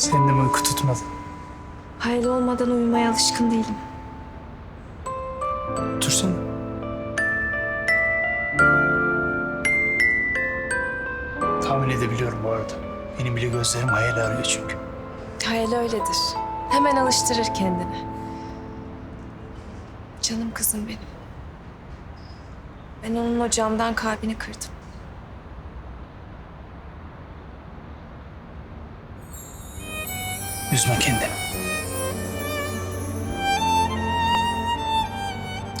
Senin de mi uyku tutmadı? Hayal olmadan uyumaya alışkın değilim. Otursana. Tahmin edebiliyorum bu arada. Benim bile gözlerim hayal arıyor çünkü. Hayal öyledir. Hemen alıştırır kendini. Canım kızım benim. Ben onun o camdan kalbini kırdım. Üzme kendini.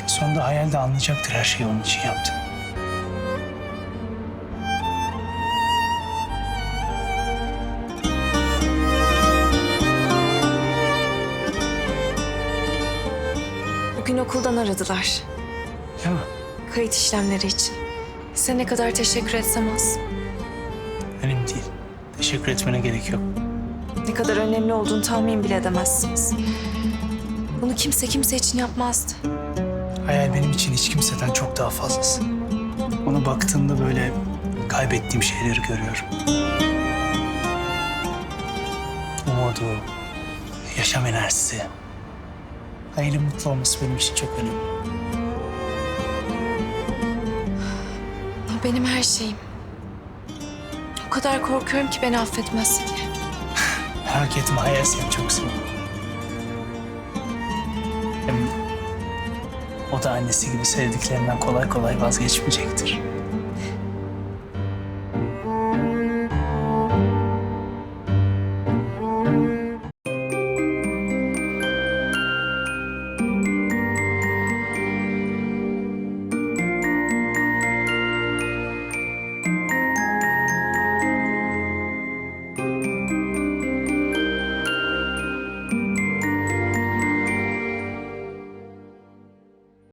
Sonunda hayalde anlayacaktır her şeyi onun için yaptın. Bugün okuldan aradılar. Ya Kayıt işlemleri için. Size ne kadar teşekkür etsem az. önemli değil. Teşekkür etmene gerek yok. Ne kadar önemli olduğunu tahmin bile edemezsiniz. Bunu kimse kimse için yapmazdı. Hayal benim için hiç kimseden çok daha fazlası. Ona baktığımda böyle kaybettiğim şeyleri görüyorum. Umudu, yaşam enerjisi. Hayal'in mutlu olması benim için çok önemli. O benim her şeyim. O kadar korkuyorum ki beni affetmezse diye. Merak etme Hayal seni çok seviyor. Hem o da annesi gibi sevdiklerinden kolay kolay vazgeçmeyecektir.